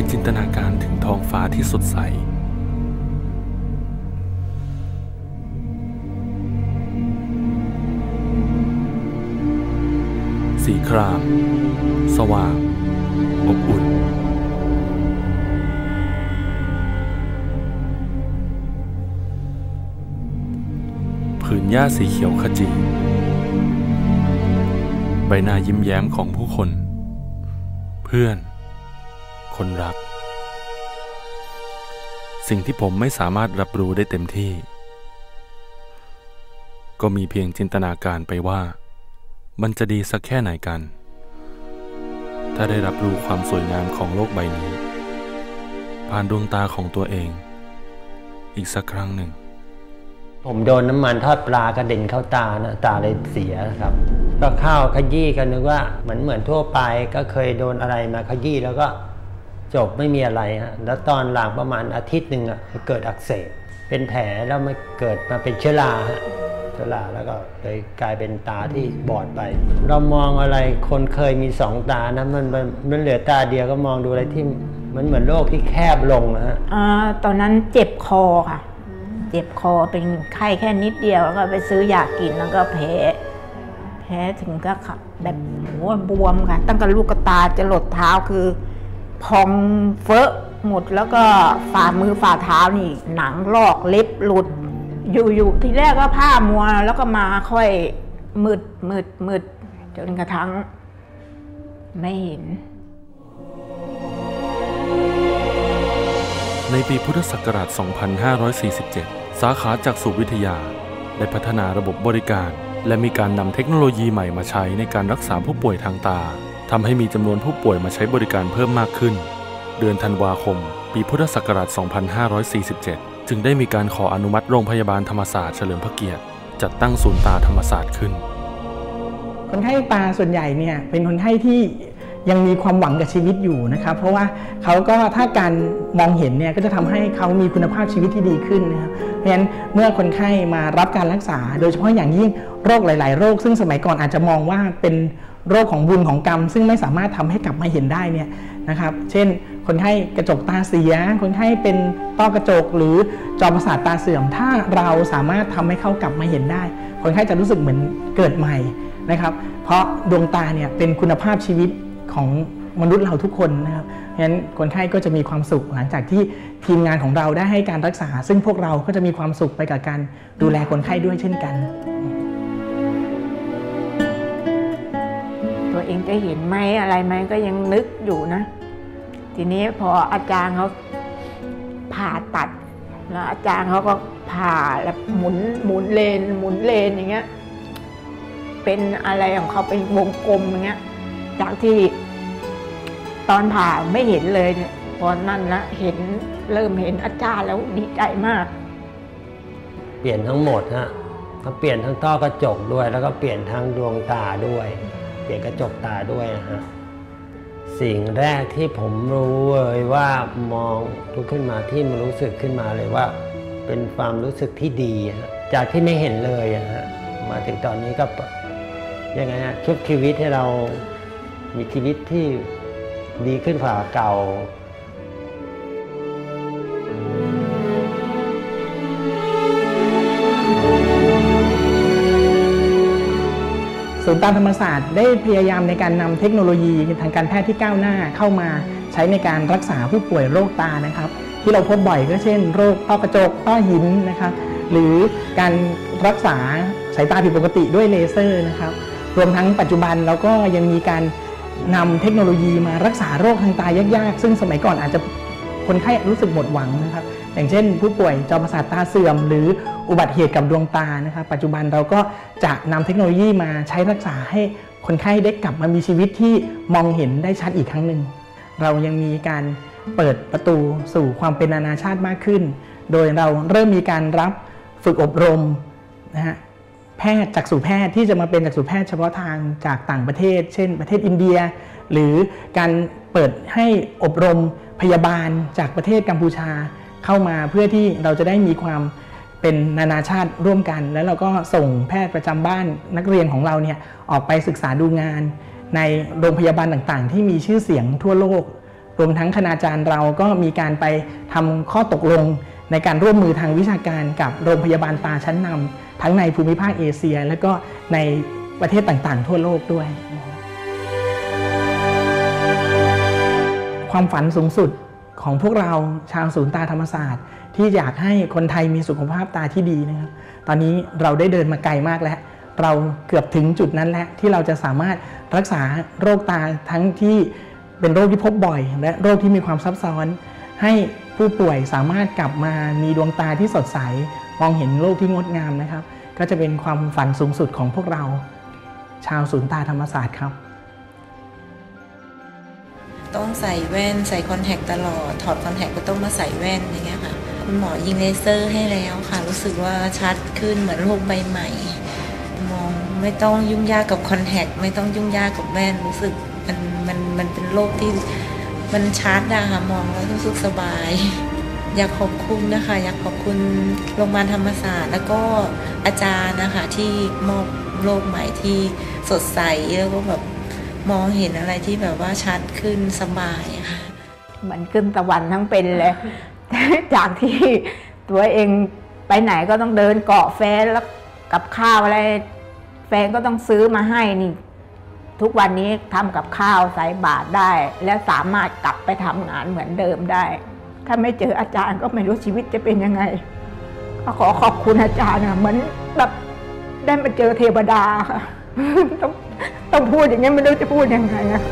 ยจินตนาการถึงท้องฟ้าที่สดใส สีคราม สว่าง อบอุ่น ผืนหญ้าสีเขียวขจี ใบหน้ายิ้มแย้มของผู้คน เพื่อน คนรัก สิ่งที่ผมไม่สามารถรับรู้ได้เต็มที่ ก็มีเพียงจินตนาการไปว่า มันจะดีสักแค่ไหนกัน ถ้าได้รับรู้ความสวยงามของโลกใบนี้ ผ่านดวงตาของตัวเอง อีกสักครั้งหนึ่ง ผมโดนน้ำมันทอดปลากระเด็นเข้าตานะตาเลยเสียครับก็เข้าวขยี้ก็นึกว่าเหมือนเหมือนทั่วไปก็เคยโดนอะไรมาขยี้แล้วก็ จบไม่มีอะไรฮะแล้วตอนหลังประมาณอาทิตย์หนึ่งอะเกิดอักเสบเป็นแผลแล้วมันเกิดมาเป็นเชื้อราฮะเชื้อราแล้วก็เลยกลายเป็นตาที่บอดไป เรามองอะไรคนเคยมีสองตานะมันมันมันเหลือตาเดียวก็มองดูอะไรที่มันเหมือนโลกที่แคบลงนะฮะอาตอนนั้นเจ็บคอค่ะ เจ็บคอเป็นไข้แค่นิดเดียวแล้วก็ไปซื้อยากินแล้วก็แพ้แพ้ถึงก็ขับแบบหัวบวมค่ะ ตั้งแต่ลูกกระตาจะหลดเท้าคือ พองเฟอะหมดแล้วก็ฝ่ามือฝ่าเท้านี่ หนังลอกเล็บหลุด อยู่ๆทีแรกก็ผ้ามัวแล้วก็มาค่อยมืดมืดมืดจนกระทั่งไม่เห็น ในปีพุทธศักราช 2547 สาขาจักษุวิทยา ได้พัฒนาระบบบริการ และมีการนำเทคโนโลยีใหม่มาใช้ในการรักษาผู้ป่วยทางตา ทำให้มีจำนวนผู้ป่วยมาใช้บริการเพิ่มมากขึ้น เดือนธันวาคม ปีพุทธศักราช 2547 จึงได้มีการขออนุมัติโรงพยาบาลธรรมศาสตร์เฉลิมพระเกียรติ จัดตั้งศูนย์ตาธรรมศาสตร์ขึ้น คนไข้ตาส่วนใหญ่เนี่ยเป็นคนไข้ที่ ยังมีความหวังกับชีวิตอยู่นะครับ เพราะว่าเขาก็ถ้าการมองเห็นเนี่ยก็จะทำให้เขามีคุณภาพชีวิตที่ดีขึ้นนะครับเพราะฉะนั้นเมื่อคนไข้มารับการรักษา โดยเฉพาะอย่างยิ่งโรคหลาย ๆ โรค ซึ่งสมัยก่อนอาจจะมองว่าเป็นโรคของบุญของกรรม ซึ่งไม่สามารถทำให้กลับมาเห็นได้เนี่ยนะครับ เช่น คนไข้กระจกตาเสีย คนไข้เป็นต้อกระจกหรือจอประสาทตาเสื่อม ถ้าเราสามารถทำให้เขากลับมาเห็นได้ คนไข้จะรู้สึกเหมือนเกิดใหม่นะครับ เพราะดวงตาเนี่ยเป็นคุณภาพชีวิต ของมนุษย์เราทุกคนนะครับเพราะฉะนั้นคนไข้ก็จะมีความสุขหลังจากที่ทีมงานของเราได้ให้การรักษา ซึ่งพวกเราก็จะมีความสุขไปกับการดูแลคนไข้ด้วยเช่นกัน ตัวเองจะเห็นไหมอะไรไหมก็ยังนึกอยู่นะ ทีนี้พออาจารย์เขาผ่าตัด แล้วอาจารย์เขาก็ผ่าแล้วหมุนหมุนเลน หมุนเลนอย่างเงี้ยเป็นอะไรของเขาเป็นวงกลมอย่างเงี้ย จากที่ตอนผ่าไม่เห็นเลยเนี่ยพอนั่นละเห็นเริ่มเห็นอาจารย์แล้วดีใจมาก เปลี่ยนทั้งหมดฮะก็เปลี่ยนทั้งต้อกระจกด้วย แล้วก็เปลี่ยนทั้งดวงตาด้วย เปลี่ยนกระจกตาด้วยนะฮะสิ่งแรกที่ผมรู้เลยว่ามองลุกขึ้นมาที่มันรู้สึกขึ้นมาเลยว่า เป็นความรู้สึกที่ดีฮะจากที่ไม่เห็นเลยฮะมาถึงตอนนี้ก็ยังไงฮะชุบชีวิตให้เรา มีชีวิตที่ดีขึ้นกว่าเก่า ศูนย์ตาธรรมศาสตร์ได้พยายามในการนำเทคโนโลยีทางการแพทย์ที่ก้าวหน้าเข้ามาใช้ในการรักษาผู้ป่วยโรคตานะครับ ที่เราพบบ่อยก็เช่น โรคต้อกระจกต้อหินนะครับหรือการรักษาสายตาผิดปกติด้วยเลเซอร์นะครับ รวมทั้งปัจจุบันเราก็ยังมีการ นำเทคโนโลยีมารักษาโรคทางตายากๆ ซึ่งสมัยก่อนอาจจะคนไข้รู้สึกหมดหวังนะครับ อย่างเช่น ผู้ป่วยจอประสาทตาเสื่อม หรืออุบัติเหตุกับดวงตานะครับ ปัจจุบันเราก็จะนำเทคโนโลยีมาใช้รักษาให้คนไข้ได้กลับมามีชีวิตที่มองเห็นได้ชัดอีกครั้งหนึ่ง เรายังมีการเปิดประตูสู่ความเป็นนานาชาติมากขึ้น โดยเราเริ่มมีการรับฝึกอบรมนะฮะ แพทย์จักษุแพทย์ที่จะมาเป็นจักษุแพทย์เฉพาะทางจากต่างประเทศ เช่น ประเทศอินเดีย หรือการเปิดให้อบรมพยาบาลจากประเทศกัมพูชาเข้ามาเพื่อที่เราจะได้มีความเป็นนานาชาติร่วมกัน แล้วเราก็ส่งแพทย์ประจำบ้านนักเรียนของเราเนี่ยออกไปศึกษาดูงาน ในโรงพยาบาลต่างๆ ที่มีชื่อเสียงทั่วโลก รวมทั้งคณาจารย์เราก็มีการไปทำข้อตกลง ในการร่วมมือทางวิชาการกับโรงพยาบาลตาชั้นนำ ทั้งในภูมิภาคเอเชีย และก็ในประเทศต่างๆ ทั่วโลกด้วย ความฝันสูงสุดของพวกเราชาวศูนย์ตาธรรมศาสตร์ ที่อยากให้คนไทยมีสุขภาพตาที่ดีนะครับตอนนี้เราได้เดินมาไกลมากแล้ว เราเกือบถึงจุดนั้นแล้วที่เราจะสามารถรักษาโรคตาทั้งที่เป็นโรคที่พบบ่อย และโรคที่มีความซับซ้อน ให้ผู้ป่วยสามารถกลับมามีดวงตาที่สดใส มองเห็นโลกที่งดงามนะครับ ก็จะเป็นความฝันสูงสุดของพวกเรา ชาวศูนย์ตาธรรมศาสตร์ครับ ต้องใส่แว่นใส่คอนแทคตลอด ถอดคอนแทคก็ต้องมาใส่แว่นอย่างเงี้ยค่ะ คุณหมอยิงเลเซอร์ให้แล้วค่ะ รู้สึกว่าชัดขึ้นเหมือนโลกใบใหม่ มองไม่ต้องยุ่งยากกับคอนแทคไม่ต้องยุ่งยากกับแว่นรู้สึกมันมันมันเป็นโลกที่มันชัดอะค่ะมองแล้วรู้สึกสบาย อยากขอบคุณนะคะ อยากขอบคุณโรงพยาบาลธรรมศาสตร์ แล้วก็อาจารย์นะคะที่มอบโลกใหม่ที่สดใสแล้วก็แบบมองเห็นอะไรที่แบบว่าชัดขึ้นสบายค่ะเหมือนขึ้นสวรรค์ทั้งเป็นเลยจากที่ตัวเองไปไหนก็ต้องเดินเกาะแฟนแล้วกับข้าวอะไร แฟนก็ต้องซื้อมาให้นี่ทุกวันนี้ทำกับข้าวใส่บาตรได้ และสามารถกลับไปทำงานเหมือนเดิมได้ ถ้าไม่เจออาจารย์ก็ไม่รู้ชีวิตจะเป็นยังไงก็ขอขอบคุณอาจารย์อะเหมือนแบบได้มาเจอเทวดาค่ะต้องต้องพูดอย่างนี้ยไม่รู้จะพูดยังไงอะ